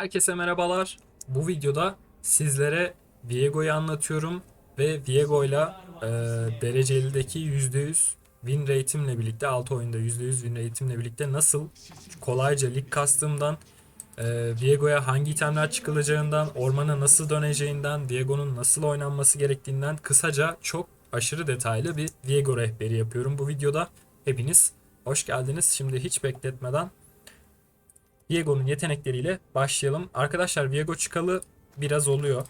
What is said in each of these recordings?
Herkese merhabalar. Bu videoda sizlere Viego'yu anlatıyorum ve Viego ile e, derecelideki %100 win rate'imle birlikte 6 oyunda %100 win rate'imle birlikte nasıl kolayca lig kastığımdan e, Viego'ya hangi itemler çıkılacağından, ormana nasıl döneceğinden, Viego'nun nasıl oynanması gerektiğinden kısaca çok aşırı detaylı bir Viego rehberi yapıyorum bu videoda. Hepiniz hoş geldiniz. Şimdi hiç bekletmeden Viego'nun yetenekleriyle başlayalım. Arkadaşlar Viego çıkalı biraz oluyor.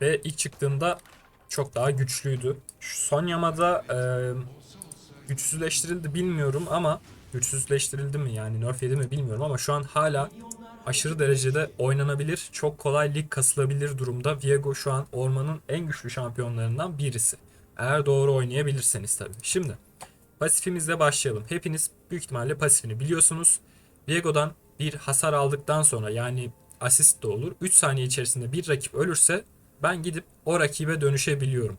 Ve ilk çıktığında çok daha güçlüydü. Şu son yamada e, güçsüzleştirildi bilmiyorum ama güçsüzleştirildi mi yani nerf yedi mi bilmiyorum ama şu an hala aşırı derecede oynanabilir, çok kolay lig kasılabilir durumda. Viego şu an ormanın en güçlü şampiyonlarından birisi. Eğer doğru oynayabilirseniz tabii. Şimdi pasifimizle başlayalım. Hepiniz büyük ihtimalle pasifini biliyorsunuz. Viego'dan bir hasar aldıktan sonra yani asist de olur. 3 saniye içerisinde bir rakip ölürse ben gidip o rakibe dönüşebiliyorum.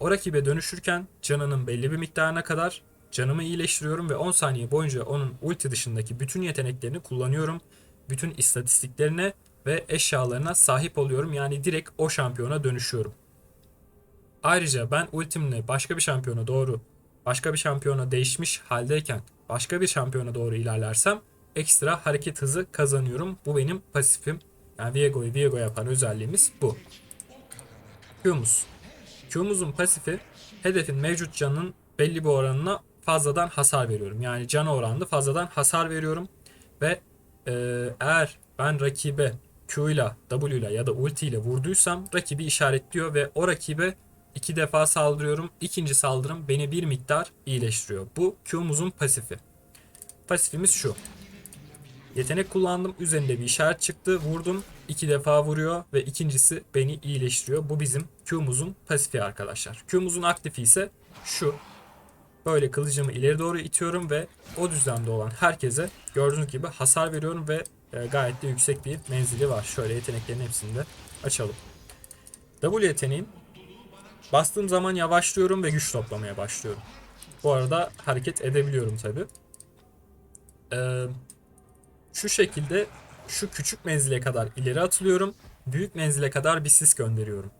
O rakibe dönüşürken canının belli bir miktarına kadar canımı iyileştiriyorum ve 10 saniye boyunca onun ulti dışındaki bütün yeteneklerini kullanıyorum. Bütün istatistiklerine ve eşyalarına sahip oluyorum. Yani direkt o şampiyona dönüşüyorum. Ayrıca ben ultimle başka bir şampiyona doğru başka bir şampiyona değişmiş haldeyken başka bir şampiyona doğru ilerlersem ekstra hareket hızı kazanıyorum. Bu benim pasifim. Yani Viego'yu Viego yapan özelliğimiz bu. Q'muz. Q'muzun pasifi hedefin mevcut canının belli bir oranına fazladan hasar veriyorum. Yani cana oranlı fazladan hasar veriyorum. Ve e, eğer ben rakibe Q ile W ile ya da ulti ile vurduysam rakibi işaretliyor ve o rakibe iki defa saldırıyorum. İkinci saldırım beni bir miktar iyileştiriyor. Bu Q'muzun pasifi. Pasifimiz şu. Yetenek kullandım. Üzerinde bir işaret çıktı. Vurdum. iki defa vuruyor ve ikincisi beni iyileştiriyor. Bu bizim Q'muzun pasifi arkadaşlar. Q'muzun aktifi ise şu. Böyle kılıcımı ileri doğru itiyorum ve o düzlemde olan herkese gördüğünüz gibi hasar veriyorum ve e, gayet de yüksek bir menzili var. Şöyle yeteneklerin hepsini de açalım. W yeteneğim bastığım zaman yavaşlıyorum ve güç toplamaya başlıyorum. Bu arada hareket edebiliyorum tabi. Ee, şu şekilde şu küçük menzile kadar ileri atılıyorum. Büyük menzile kadar bir sis gönderiyorum.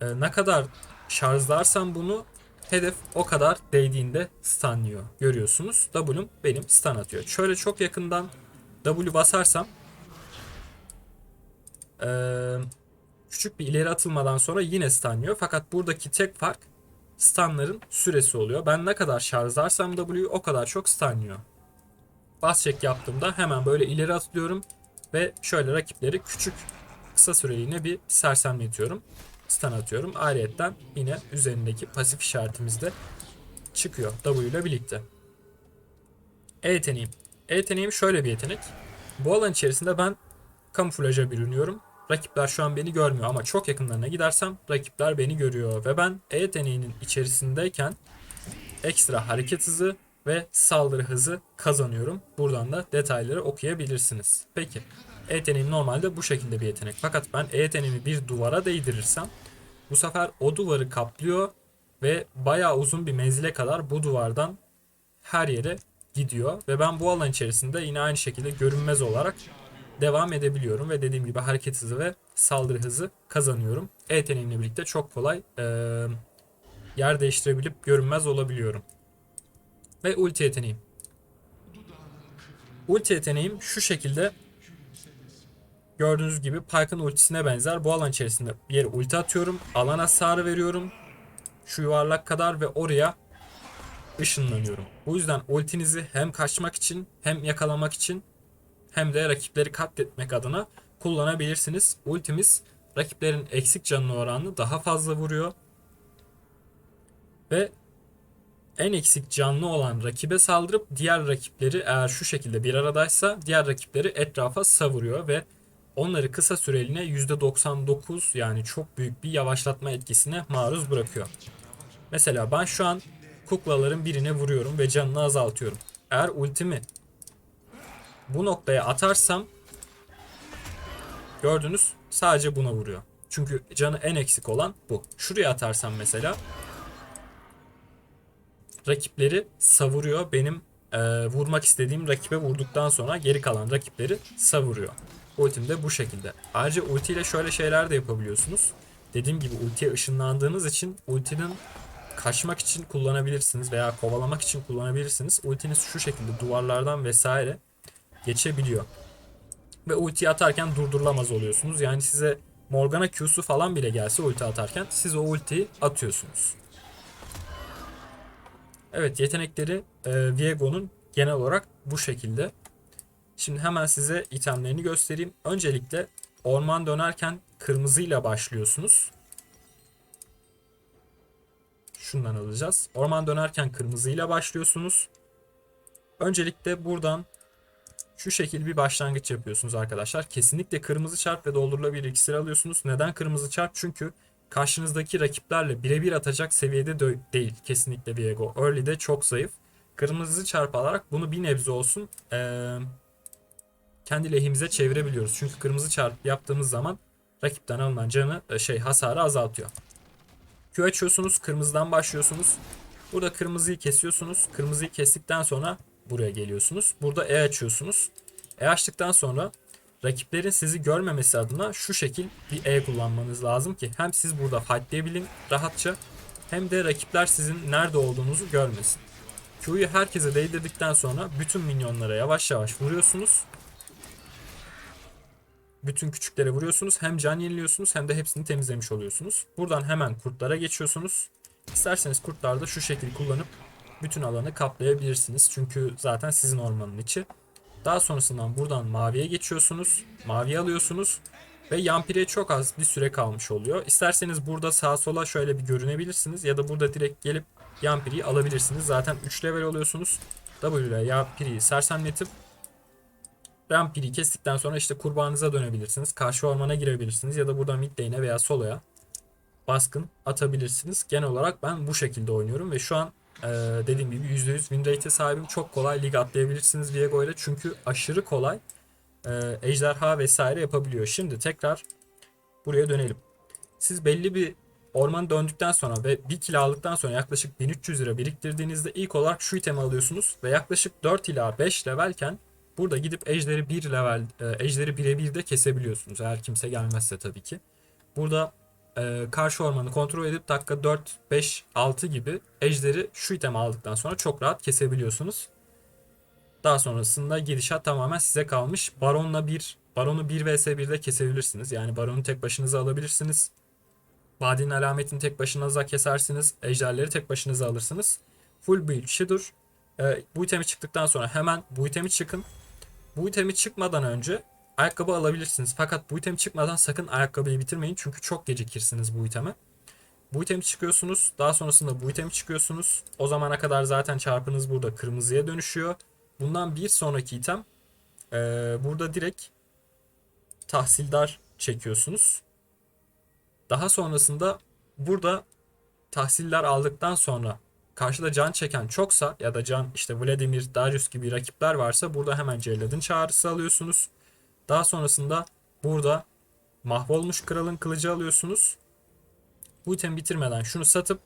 Ee, ne kadar şarjlarsam bunu hedef o kadar değdiğinde stunlıyor. Görüyorsunuz. W'm benim stun atıyor. Şöyle çok yakından W basarsam ee, küçük bir ileri atılmadan sonra yine stunlıyor. Fakat buradaki tek fark stunların süresi oluyor. Ben ne kadar şarjlarsam W'yu o kadar çok stunlıyor bas check yaptığımda hemen böyle ileri atlıyorum ve şöyle rakipleri küçük kısa süreliğine bir sersemletiyorum. Stun atıyorum. Ayrıyetten yine üzerindeki pasif işaretimiz de çıkıyor W ile birlikte. E yeteneğim. E yeteneğim şöyle bir yetenek. Bu alan içerisinde ben kamuflaja bürünüyorum. Rakipler şu an beni görmüyor ama çok yakınlarına gidersem rakipler beni görüyor ve ben E yeteneğinin içerisindeyken ekstra hareket hızı ve saldırı hızı kazanıyorum. Buradan da detayları okuyabilirsiniz. Peki E yeteneğim normalde bu şekilde bir yetenek. Fakat ben E yeteneğimi bir duvara değdirirsem bu sefer o duvarı kaplıyor ve bayağı uzun bir menzile kadar bu duvardan her yere gidiyor. Ve ben bu alan içerisinde yine aynı şekilde görünmez olarak devam edebiliyorum. Ve dediğim gibi hareket hızı ve saldırı hızı kazanıyorum. E yeteneğimle birlikte çok kolay e, yer değiştirebilip görünmez olabiliyorum ve ulti yeteneğim. Ulti yeteneğim şu şekilde gördüğünüz gibi Pyke'ın ultisine benzer. Bu alan içerisinde bir yere ulti atıyorum. Alan hasarı veriyorum. Şu yuvarlak kadar ve oraya ışınlanıyorum. Bu yüzden ultinizi hem kaçmak için hem yakalamak için hem de rakipleri katletmek adına kullanabilirsiniz. Ultimiz rakiplerin eksik canına oranlı daha fazla vuruyor. Ve en eksik canlı olan rakibe saldırıp diğer rakipleri eğer şu şekilde bir aradaysa diğer rakipleri etrafa savuruyor ve onları kısa süreliğine %99 yani çok büyük bir yavaşlatma etkisine maruz bırakıyor. Mesela ben şu an kuklaların birine vuruyorum ve canını azaltıyorum. Eğer ultimi bu noktaya atarsam gördünüz sadece buna vuruyor. Çünkü canı en eksik olan bu. Şuraya atarsam mesela rakipleri savuruyor. Benim e, vurmak istediğim rakibe vurduktan sonra geri kalan rakipleri savuruyor. Ultim de bu şekilde. Ayrıca ulti ile şöyle şeyler de yapabiliyorsunuz. Dediğim gibi ultiye ışınlandığınız için ultinin kaçmak için kullanabilirsiniz veya kovalamak için kullanabilirsiniz. Ultiniz şu şekilde duvarlardan vesaire geçebiliyor. Ve ulti atarken durdurulamaz oluyorsunuz. Yani size Morgana Q'su falan bile gelse ulti atarken siz o ultiyi atıyorsunuz. Evet yetenekleri e, Viego'nun genel olarak bu şekilde. Şimdi hemen size itemlerini göstereyim. Öncelikle orman dönerken kırmızıyla başlıyorsunuz. Şundan alacağız. Orman dönerken kırmızıyla başlıyorsunuz. Öncelikle buradan şu şekil bir başlangıç yapıyorsunuz arkadaşlar. Kesinlikle kırmızı çarp ve doldurulabilir iksir alıyorsunuz. Neden kırmızı çarp? Çünkü karşınızdaki rakiplerle birebir atacak seviyede dö- değil. Kesinlikle Viego. Early'de çok zayıf. Kırmızı çarp alarak bunu bir nebze olsun eee, kendi lehimize çevirebiliyoruz. Çünkü kırmızı çarp yaptığımız zaman rakipten alınan canı e, şey hasarı azaltıyor. Q açıyorsunuz. Kırmızıdan başlıyorsunuz. Burada kırmızıyı kesiyorsunuz. Kırmızıyı kestikten sonra buraya geliyorsunuz. Burada E açıyorsunuz. E açtıktan sonra rakiplerin sizi görmemesi adına şu şekil bir E kullanmanız lazım ki hem siz burada fightlayabilin rahatça hem de rakipler sizin nerede olduğunuzu görmesin. Q'yu herkese değdirdikten sonra bütün minyonlara yavaş yavaş vuruyorsunuz. Bütün küçüklere vuruyorsunuz. Hem can yeniliyorsunuz hem de hepsini temizlemiş oluyorsunuz. Buradan hemen kurtlara geçiyorsunuz. İsterseniz kurtlarda şu şekil kullanıp bütün alanı kaplayabilirsiniz. Çünkü zaten sizin ormanın içi. Daha sonrasından buradan maviye geçiyorsunuz. Maviye alıyorsunuz. Ve Yampir'e çok az bir süre kalmış oluyor. İsterseniz burada sağa sola şöyle bir görünebilirsiniz. Ya da burada direkt gelip Yampir'i alabilirsiniz. Zaten 3 level oluyorsunuz. W ile Yampir'i sersemletip Rampiri kestikten sonra işte kurbanınıza dönebilirsiniz. Karşı ormana girebilirsiniz. Ya da burada mid lane'e veya soloya baskın atabilirsiniz. Genel olarak ben bu şekilde oynuyorum ve şu an e, dediğim gibi %100 win rate'e sahibim. Çok kolay lig atlayabilirsiniz Viego ile çünkü aşırı kolay e, ejderha vesaire yapabiliyor. Şimdi tekrar buraya dönelim. Siz belli bir orman döndükten sonra ve bir kill aldıktan sonra yaklaşık 1300 lira biriktirdiğinizde ilk olarak şu itemi alıyorsunuz ve yaklaşık 4 ila 5 levelken burada gidip ejderi 1 level e, ejderi birebir de kesebiliyorsunuz eğer kimse gelmezse tabii ki. Burada e, karşı ormanı kontrol edip dakika 4, 5, 6 gibi ejderi şu itemi aldıktan sonra çok rahat kesebiliyorsunuz. Daha sonrasında gidişat tamamen size kalmış. Baronla bir Baron'u 1 vs 1'de kesebilirsiniz. Yani Baron'u tek başınıza alabilirsiniz. Vadinin alametini tek başınıza kesersiniz. Ejderleri tek başınıza alırsınız. Full build şudur. Ee, bu itemi çıktıktan sonra hemen bu itemi çıkın. Bu itemi çıkmadan önce ayakkabı alabilirsiniz. Fakat bu item çıkmadan sakın ayakkabıyı bitirmeyin. Çünkü çok gecikirsiniz bu iteme. Bu itemi çıkıyorsunuz. Daha sonrasında bu itemi çıkıyorsunuz. O zamana kadar zaten çarpınız burada kırmızıya dönüşüyor. Bundan bir sonraki item ee, burada direkt tahsildar çekiyorsunuz. Daha sonrasında burada tahsiller aldıktan sonra karşıda can çeken çoksa ya da can işte Vladimir, Darius gibi rakipler varsa burada hemen celladın çağrısı alıyorsunuz. Daha sonrasında burada mahvolmuş kralın kılıcı alıyorsunuz. Bu itemi bitirmeden şunu satıp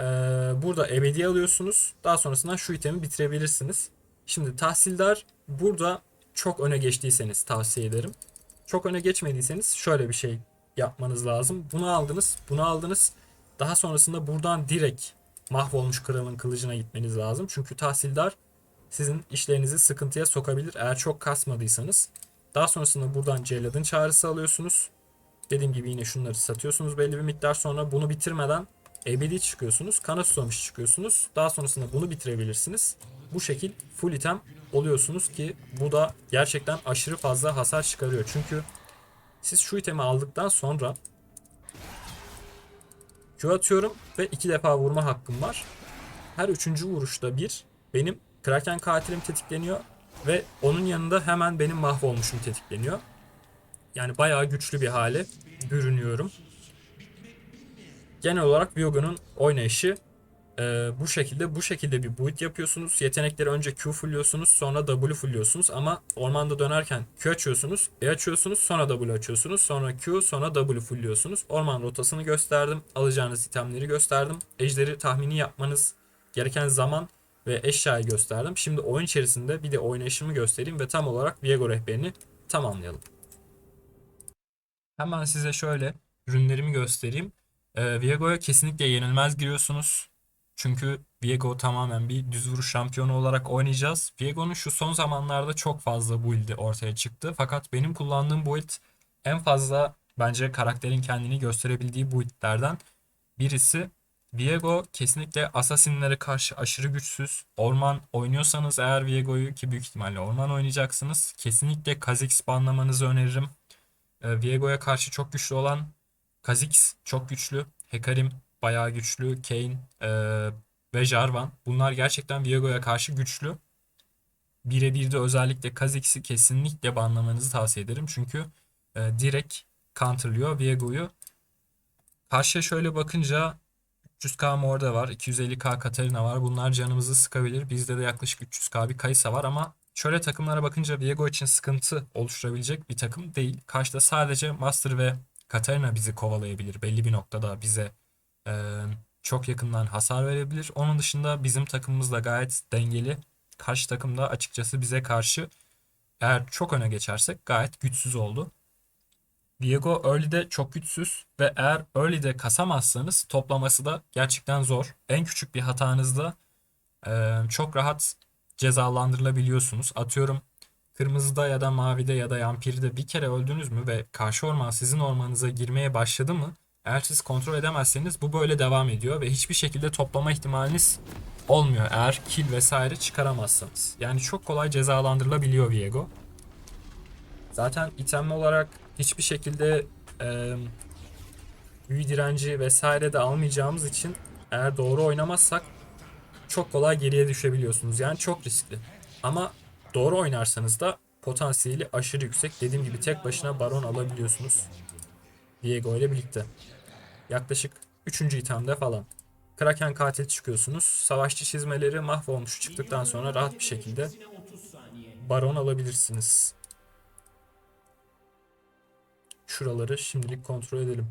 ee, burada ebedi alıyorsunuz. Daha sonrasında şu itemi bitirebilirsiniz. Şimdi tahsildar burada çok öne geçtiyseniz tavsiye ederim. Çok öne geçmediyseniz şöyle bir şey yapmanız lazım. Bunu aldınız, bunu aldınız. Daha sonrasında buradan direkt mahvolmuş kralın kılıcına gitmeniz lazım. Çünkü tahsildar sizin işlerinizi sıkıntıya sokabilir eğer çok kasmadıysanız. Daha sonrasında buradan celladın çağrısı alıyorsunuz. Dediğim gibi yine şunları satıyorsunuz belli bir miktar sonra bunu bitirmeden ebedi çıkıyorsunuz. Kana susamış çıkıyorsunuz. Daha sonrasında bunu bitirebilirsiniz. Bu şekil full item oluyorsunuz ki bu da gerçekten aşırı fazla hasar çıkarıyor. Çünkü siz şu itemi aldıktan sonra Q atıyorum ve iki defa vurma hakkım var. Her üçüncü vuruşta bir benim Kraken katilim tetikleniyor ve onun yanında hemen benim mahvolmuşum tetikleniyor. Yani bayağı güçlü bir hale bürünüyorum. Genel olarak Vioga'nın oynayışı e, bu şekilde bu şekilde bir build yapıyorsunuz. Yetenekleri önce Q fulluyorsunuz sonra W fulluyorsunuz ama ormanda dönerken Q açıyorsunuz, E açıyorsunuz sonra W açıyorsunuz sonra Q sonra W fulluyorsunuz. Orman rotasını gösterdim. Alacağınız itemleri gösterdim. Ejderi tahmini yapmanız gereken zaman ve eşyayı gösterdim. Şimdi oyun içerisinde bir de oynayışımı göstereyim ve tam olarak Viego rehberini tamamlayalım. Hemen size şöyle ürünlerimi göstereyim. Ee, Viego'ya kesinlikle yenilmez giriyorsunuz. Çünkü Viego tamamen bir düz vuruş şampiyonu olarak oynayacağız. Viego'nun şu son zamanlarda çok fazla build'i ortaya çıktı. Fakat benim kullandığım build en fazla bence karakterin kendini gösterebildiği build'lerden birisi. Viego kesinlikle Assassin'lere karşı aşırı güçsüz. Orman oynuyorsanız eğer Viego'yu ki büyük ihtimalle orman oynayacaksınız. Kesinlikle Kha'Zix banlamanızı öneririm. Ee, Viego'ya karşı çok güçlü olan Kha'Zix çok güçlü. Hekarim bayağı güçlü. Kayn e, ve Jarvan. Bunlar gerçekten Viego'ya karşı güçlü. Birebir de özellikle Kha'Zix'i kesinlikle banlamanızı tavsiye ederim. Çünkü e, direkt counterlıyor Viego'yu. Karşıya şöyle bakınca 300k Morda var, 250k Katarina var. Bunlar canımızı sıkabilir. Bizde de yaklaşık 300k bir Kayısa var ama şöyle takımlara bakınca Viego için sıkıntı oluşturabilecek bir takım değil. Karşıda sadece Master ve Katarina bizi kovalayabilir. Belli bir noktada bize e, çok yakından hasar verebilir. Onun dışında bizim takımımız da gayet dengeli. Karşı takımda açıkçası bize karşı eğer çok öne geçersek gayet güçsüz oldu. Viego early'de çok güçsüz ve eğer early'de kasamazsanız toplaması da gerçekten zor. En küçük bir hatanızda e, çok rahat cezalandırılabiliyorsunuz. Atıyorum kırmızıda ya da mavide ya da yampirde bir kere öldünüz mü ve karşı orman sizin ormanınıza girmeye başladı mı? Eğer siz kontrol edemezseniz bu böyle devam ediyor ve hiçbir şekilde toplama ihtimaliniz olmuyor eğer kill vesaire çıkaramazsanız. Yani çok kolay cezalandırılabiliyor Viego. Zaten item olarak hiçbir şekilde e, büyü direnci vesaire de almayacağımız için eğer doğru oynamazsak çok kolay geriye düşebiliyorsunuz. Yani çok riskli. Ama doğru oynarsanız da potansiyeli aşırı yüksek. Dediğim gibi tek başına baron alabiliyorsunuz. Diego ile birlikte. Yaklaşık 3. itemde falan. Kraken katil çıkıyorsunuz. Savaşçı çizmeleri mahvolmuş çıktıktan sonra rahat bir şekilde baron alabilirsiniz. Şuraları şimdilik kontrol edelim.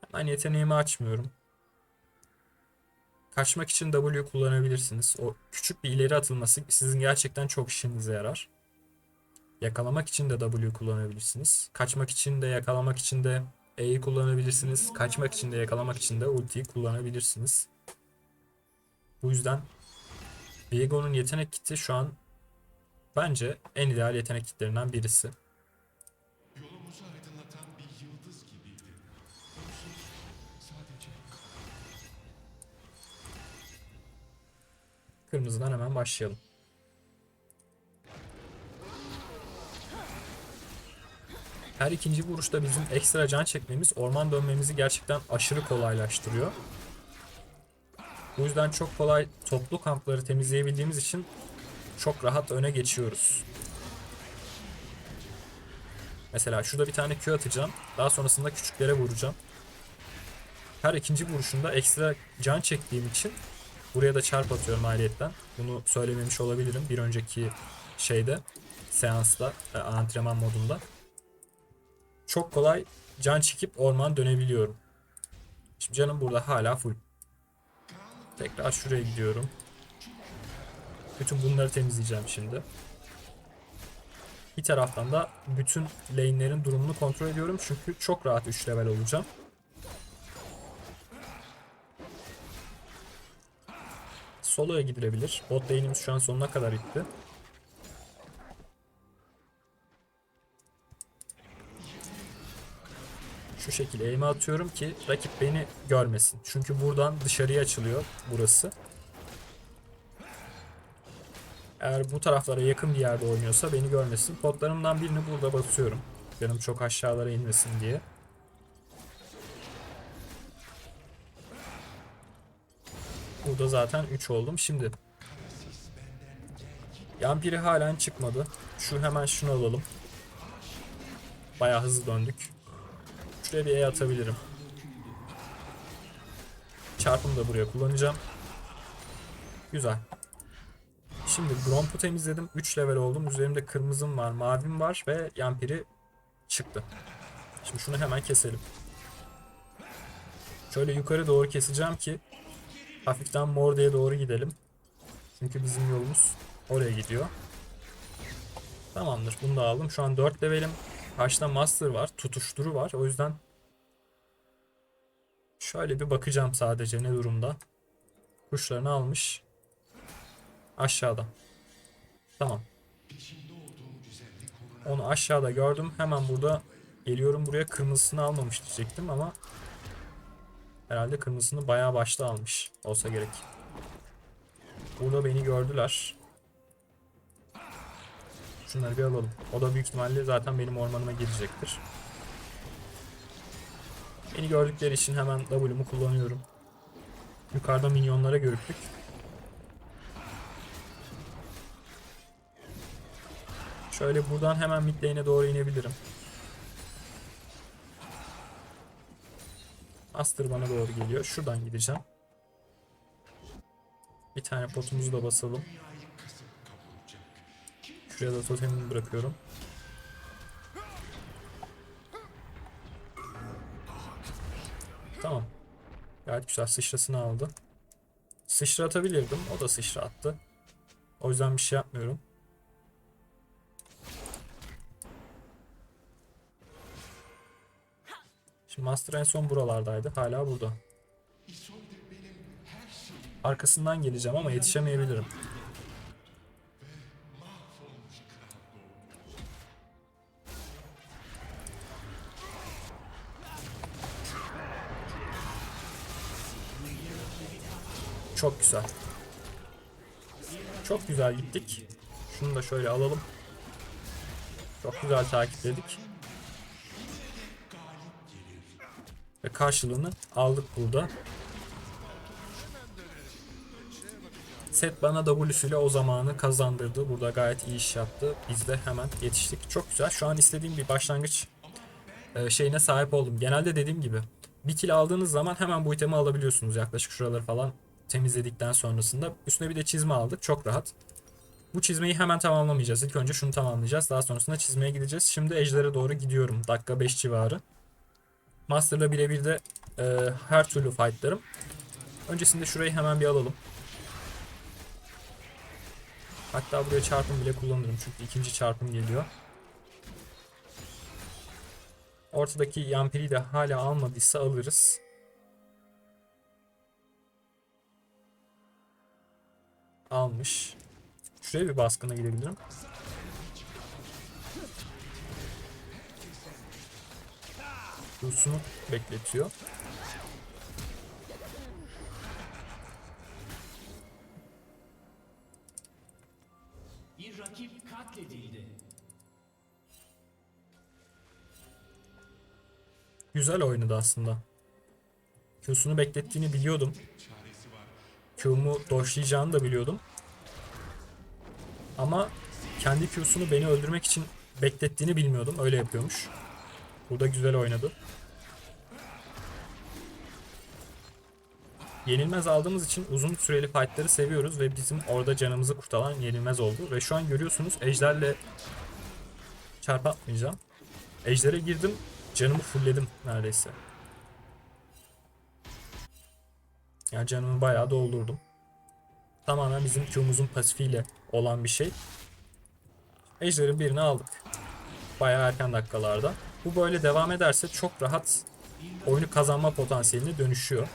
Hemen yeteneğimi açmıyorum. Kaçmak için W kullanabilirsiniz. O küçük bir ileri atılması sizin gerçekten çok işinize yarar. Yakalamak için de W kullanabilirsiniz. Kaçmak için de yakalamak için de E'yi kullanabilirsiniz. Kaçmak için de yakalamak için de ultiyi kullanabilirsiniz. Bu yüzden Viego'nun yetenek kiti şu an bence en ideal yetenek kitlerinden birisi. Kırmızıdan hemen başlayalım. Her ikinci vuruşta bizim ekstra can çekmemiz orman dönmemizi gerçekten aşırı kolaylaştırıyor. Bu yüzden çok kolay toplu kampları temizleyebildiğimiz için çok rahat öne geçiyoruz. Mesela şurada bir tane Q atacağım. Daha sonrasında küçüklere vuracağım. Her ikinci vuruşunda ekstra can çektiğim için buraya da çarp atıyorum ayrıyetten. Bunu söylememiş olabilirim bir önceki şeyde seansta e, antrenman modunda. Çok kolay can çekip orman dönebiliyorum. Şimdi canım burada hala full. Tekrar şuraya gidiyorum. Bütün bunları temizleyeceğim şimdi. Bir taraftan da bütün lane'lerin durumunu kontrol ediyorum. Çünkü çok rahat 3 level olacağım. Solo'ya gidilebilir. Bot lane'imiz şu an sonuna kadar gitti. Şu şekilde aim'e atıyorum ki rakip beni görmesin. Çünkü buradan dışarıya açılıyor burası. Eğer bu taraflara yakın bir yerde oynuyorsa beni görmesin. Potlarımdan birini burada basıyorum. Canım çok aşağılara inmesin diye. Burada zaten 3 oldum. Şimdi yan biri halen çıkmadı. Şu hemen şunu alalım. Bayağı hızlı döndük. Şuraya bir E atabilirim. Çarpımı da buraya kullanacağım. Güzel. Şimdi Gromp'u temizledim. 3 level oldum. Üzerimde kırmızım var, mavim var ve yampiri çıktı. Şimdi şunu hemen keselim. Şöyle yukarı doğru keseceğim ki hafiften mor diye doğru gidelim. Çünkü bizim yolumuz oraya gidiyor. Tamamdır. Bunu da aldım. Şu an 4 levelim. Karşıda Master var. Tutuşturu var. O yüzden şöyle bir bakacağım sadece ne durumda. Kuşlarını almış. Aşağıda. Tamam. Onu aşağıda gördüm. Hemen burada geliyorum buraya. Kırmızısını almamış diyecektim ama herhalde kırmızısını bayağı başta almış olsa gerek. Burada beni gördüler. Şunları bir alalım. O da büyük ihtimalle zaten benim ormanıma girecektir. Beni gördükleri için hemen W'mu kullanıyorum. Yukarıda minyonlara görüktük. Şöyle buradan hemen mid lane'e doğru inebilirim. Aster bana doğru geliyor. Şuradan gideceğim. Bir tane potumuzu da basalım. Şuraya da totemimi bırakıyorum. Tamam. Gayet güzel sıçrasını aldı. Sıçra atabilirdim. O da sıçra attı. O yüzden bir şey yapmıyorum. Master en son buralardaydı. Hala burada. Arkasından geleceğim ama yetişemeyebilirim. Çok güzel. Çok güzel gittik. Şunu da şöyle alalım. Çok güzel takipledik. Karşılığını aldık burada. Set bana W'süyle o zamanı kazandırdı. Burada gayet iyi iş yaptı. Biz de hemen yetiştik. Çok güzel. Şu an istediğim bir başlangıç e, şeyine sahip oldum. Genelde dediğim gibi bir kill aldığınız zaman hemen bu itemi alabiliyorsunuz. Yaklaşık şuraları falan temizledikten sonrasında. Üstüne bir de çizme aldık. Çok rahat. Bu çizmeyi hemen tamamlamayacağız. İlk önce şunu tamamlayacağız. Daha sonrasında çizmeye gideceğiz. Şimdi ejdere doğru gidiyorum. Dakika 5 civarı. Master'la birebir de e, her türlü fightlarım. Öncesinde şurayı hemen bir alalım. Hatta buraya çarpım bile kullanırım çünkü ikinci çarpım geliyor. Ortadaki yampiri de hala almadıysa alırız. Almış. Şuraya bir baskına gidebilirim. Rus'unu bekletiyor. Bir rakip katledildi. Güzel oynadı aslında. Q'sunu beklettiğini biliyordum. Q'mu doşlayacağını da biliyordum. Ama kendi Q'sunu beni öldürmek için beklettiğini bilmiyordum. Öyle yapıyormuş. Burada güzel oynadı. Yenilmez aldığımız için uzun süreli fightları seviyoruz ve bizim orada canımızı kurtaran yenilmez oldu. Ve şu an görüyorsunuz ejderle çarp atmayacağım. Ejder'e girdim. Canımı fullledim neredeyse. Yani canımı bayağı doldurdum. Tamamen bizim Q'muzun pasifiyle olan bir şey. Ejder'in birini aldık. Bayağı erken dakikalarda. Bu böyle devam ederse çok rahat oyunu kazanma potansiyeline dönüşüyor.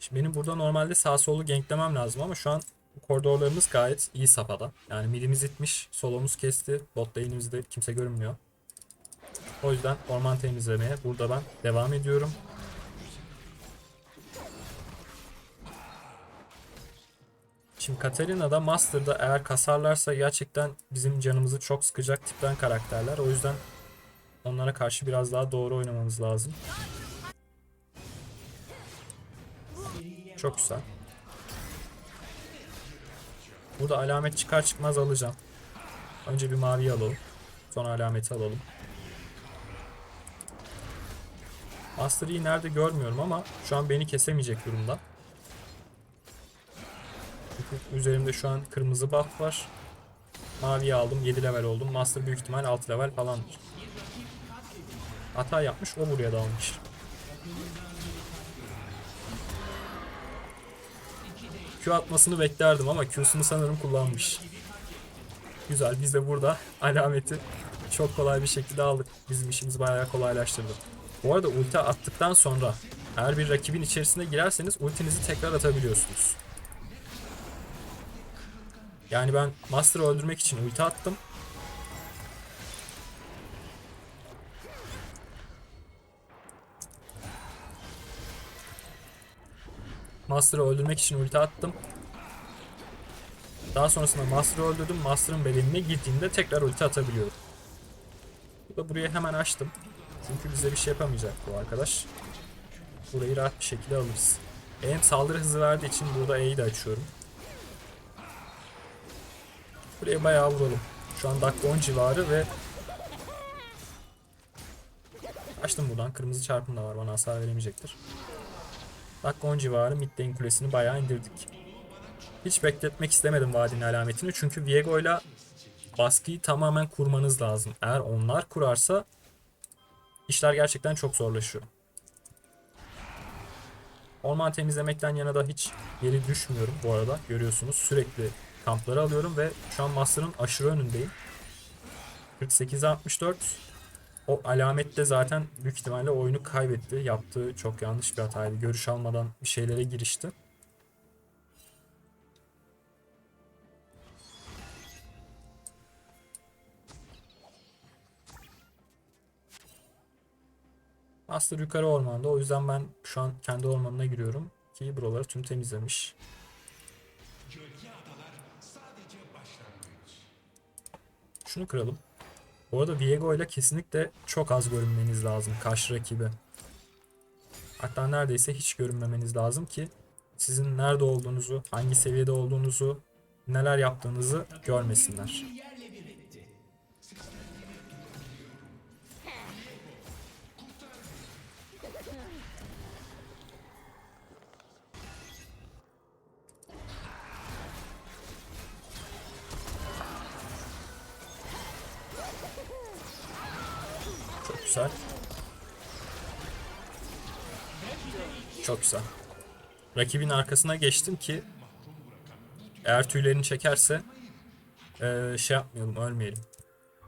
Şimdi benim burada normalde sağ solu ganklemem lazım ama şu an koridorlarımız gayet iyi safhada. Yani midimiz itmiş, solomuz kesti, bot lane'imizde kimse görünmüyor. O yüzden orman temizlemeye burada ben devam ediyorum. Şimdi Katarina'da Master'da eğer kasarlarsa gerçekten bizim canımızı çok sıkacak tipten karakterler. O yüzden onlara karşı biraz daha doğru oynamamız lazım. Çok güzel. Burada alamet çıkar çıkmaz alacağım. Önce bir maviyi alalım. Sonra alameti alalım. Master nerede görmüyorum ama şu an beni kesemeyecek durumda. Üzerimde şu an kırmızı buff var. Maviyi aldım 7 level oldum. Master büyük ihtimal 6 level falandır. Hata yapmış o buraya dalmış. Q atmasını beklerdim ama Q'sunu sanırım kullanmış. Güzel biz de burada alameti çok kolay bir şekilde aldık. Bizim işimizi bayağı kolaylaştırdı. Bu arada ulti attıktan sonra eğer bir rakibin içerisine girerseniz ultinizi tekrar atabiliyorsunuz. Yani ben Master'ı öldürmek için ulti attım. Master'ı öldürmek için ulti attım. Daha sonrasında Master'ı öldürdüm. Master'ın bedenine girdiğinde tekrar ulti atabiliyorum. Bu da burayı hemen açtım. Çünkü bize bir şey yapamayacak bu arkadaş. Burayı rahat bir şekilde alırız. En saldırı hızı verdiği için burada E'yi de açıyorum. Buraya bayağı vuralım. Şu an dakika 10 civarı ve Açtım buradan. Kırmızı çarpım da var. Bana hasar veremeyecektir. Dakika 10 civarı mid lane kulesini bayağı indirdik. Hiç bekletmek istemedim vadinin alametini. Çünkü Viego ile baskıyı tamamen kurmanız lazım. Eğer onlar kurarsa işler gerçekten çok zorlaşıyor. Orman temizlemekten yana da hiç geri düşmüyorum bu arada. Görüyorsunuz sürekli kampları alıyorum ve şu an Master'ın aşırı önündeyim. 48'e 64. O alamet de zaten büyük ihtimalle oyunu kaybetti. Yaptığı çok yanlış bir hataydı. Görüş almadan bir şeylere girişti. Master yukarı ormanda. O yüzden ben şu an kendi ormanına giriyorum. Ki buraları tüm temizlemiş. Şunu kıralım. Bu arada Viego ile kesinlikle çok az görünmeniz lazım karşı rakibe. Hatta neredeyse hiç görünmemeniz lazım ki sizin nerede olduğunuzu, hangi seviyede olduğunuzu, neler yaptığınızı görmesinler. Rakibin arkasına geçtim ki eğer tüylerini çekerse eee, şey yapmayalım, ölmeyelim.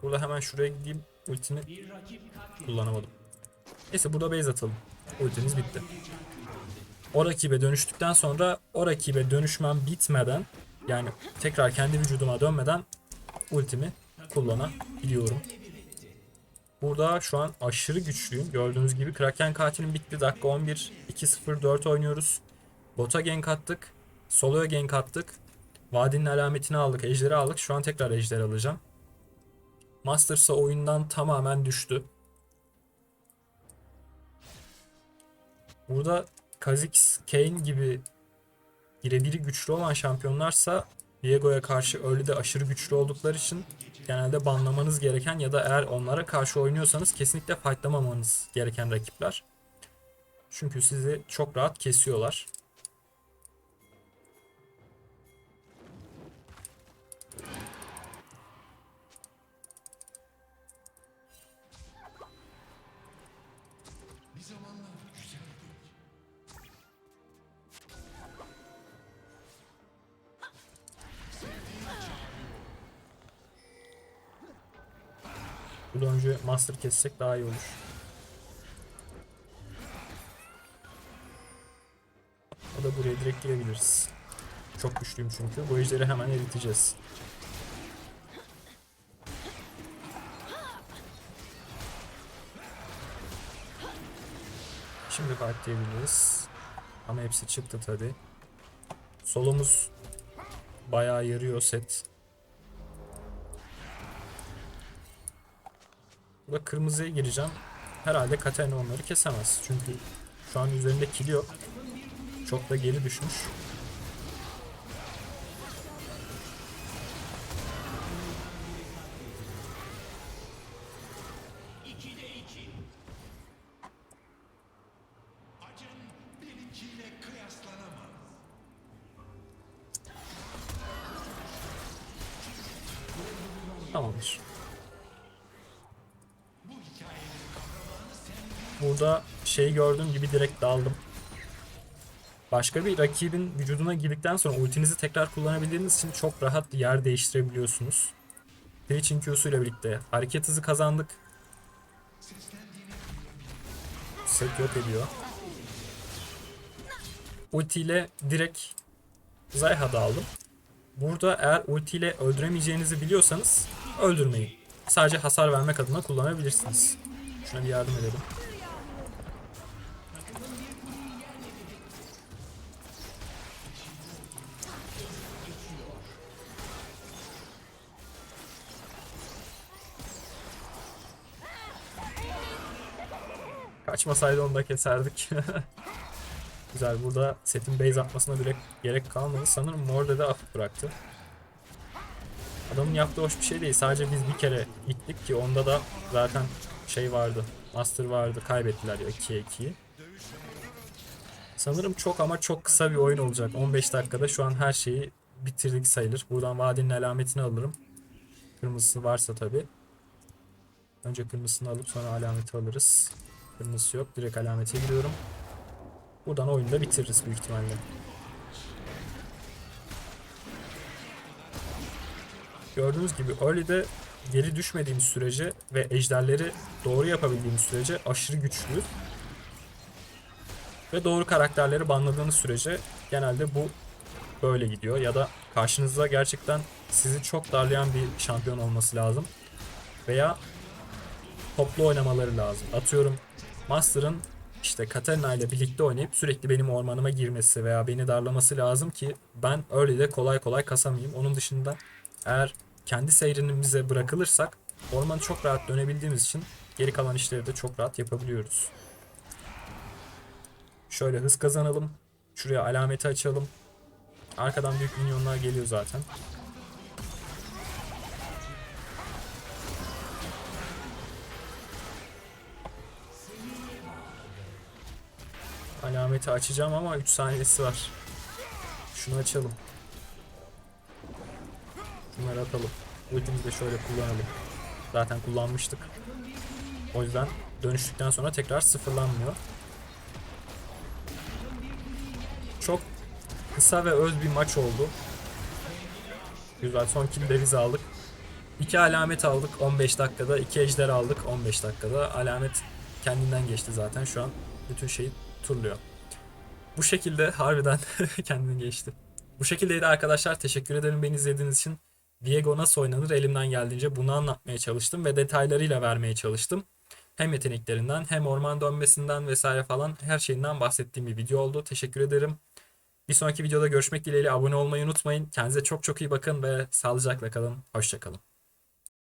Burada hemen şuraya gideyim. Ultimi kullanamadım. Neyse burada base atalım. Ultimiz bitti. O rakibe dönüştükten sonra o rakibe dönüşmem bitmeden yani tekrar kendi vücuduma dönmeden ultimi kullanabiliyorum. Burada şu an aşırı güçlüyüm. Gördüğünüz gibi Kraken katilim bitti. Dakika 11. 2-0-4 oynuyoruz. Bota gank attık. Solo'ya gank attık. Vadinin alametini aldık. Ejderi aldık. Şu an tekrar ejderi alacağım. Masters'a oyundan tamamen düştü. Burada Kha'Zix, Kane gibi birebiri güçlü olan şampiyonlarsa Viego'ya karşı early'de aşırı güçlü oldukları için genelde banlamanız gereken ya da eğer onlara karşı oynuyorsanız kesinlikle fightlamamanız gereken rakipler. Çünkü sizi çok rahat kesiyorlar. Burada önce Master kessek daha iyi olur. Ya da buraya direkt girebiliriz. Çok güçlüyüm çünkü. Bu ejderi hemen eriteceğiz. Şimdi fightlayabiliriz. Ama hepsi çıktı tabi. Solumuz bayağı yarıyor set. Burada kırmızıya gireceğim. Herhalde Katarina onları kesemez. Çünkü şu an üzerinde kill yok. Çok da geri düşmüş. Tamamdır. Burada şeyi gördüğüm gibi direkt daldım. başka bir rakibin vücuduna girdikten sonra ultinizi tekrar kullanabildiğiniz için çok rahat yer değiştirebiliyorsunuz. Twitch'in Q'suyla birlikte hareket hızı kazandık. Set yok ediyor. Ulti ile direkt Zayha'da aldım. Burada eğer ulti ile öldüremeyeceğinizi biliyorsanız öldürmeyin. Sadece hasar vermek adına kullanabilirsiniz. Şuna bir yardım edelim. Kaçmasaydı onu da keserdik. Güzel burada setin base atmasına bile gerek kalmadı. Sanırım Morde de af bıraktı. Adamın yaptığı hoş bir şey değil. Sadece biz bir kere gittik ki onda da zaten şey vardı. Master vardı. Kaybettiler ya 2'ye 2'yi. Sanırım çok ama çok kısa bir oyun olacak. 15 dakikada şu an her şeyi bitirdik sayılır. Buradan vadinin alametini alırım. Kırmızısı varsa tabi. Önce kırmızısını alıp sonra alameti alırız. Kırmızısı yok. Direkt alamete gidiyorum. Buradan oyunu da bitiririz büyük ihtimalle. Gördüğünüz gibi early'de geri düşmediğimiz sürece ve ejderleri doğru yapabildiğimiz sürece aşırı güçlü. Ve doğru karakterleri banladığınız sürece genelde bu böyle gidiyor. Ya da karşınızda gerçekten sizi çok darlayan bir şampiyon olması lazım. Veya toplu oynamaları lazım. Atıyorum Master'ın işte Katarina ile birlikte oynayıp sürekli benim ormanıma girmesi veya beni darlaması lazım ki ben early'de kolay kolay kasamayayım. Onun dışında eğer kendi seyrinimize bırakılırsak ormanı çok rahat dönebildiğimiz için geri kalan işleri de çok rahat yapabiliyoruz. Şöyle hız kazanalım. Şuraya alameti açalım. Arkadan büyük minyonlar geliyor zaten. Alameti açacağım ama 3 saniyesi var. Şunu açalım. Bunları atalım. Ultimizi de şöyle kullanalım. Zaten kullanmıştık. O yüzden dönüştükten sonra tekrar sıfırlanmıyor. Çok kısa ve öz bir maç oldu. Güzel son kill de aldık. İki alamet aldık 15 dakikada. iki ejder aldık 15 dakikada. Alamet kendinden geçti zaten. Şu an bütün şeyi turluyor. Bu şekilde harbiden kendini geçti. Bu şekildeydi arkadaşlar. Teşekkür ederim beni izlediğiniz için. Viego nasıl oynanır elimden geldiğince bunu anlatmaya çalıştım ve detaylarıyla vermeye çalıştım. Hem yeteneklerinden hem orman dönmesinden vesaire falan her şeyinden bahsettiğim bir video oldu. Teşekkür ederim. Bir sonraki videoda görüşmek dileğiyle abone olmayı unutmayın. Kendinize çok çok iyi bakın ve sağlıcakla kalın. Hoşçakalın.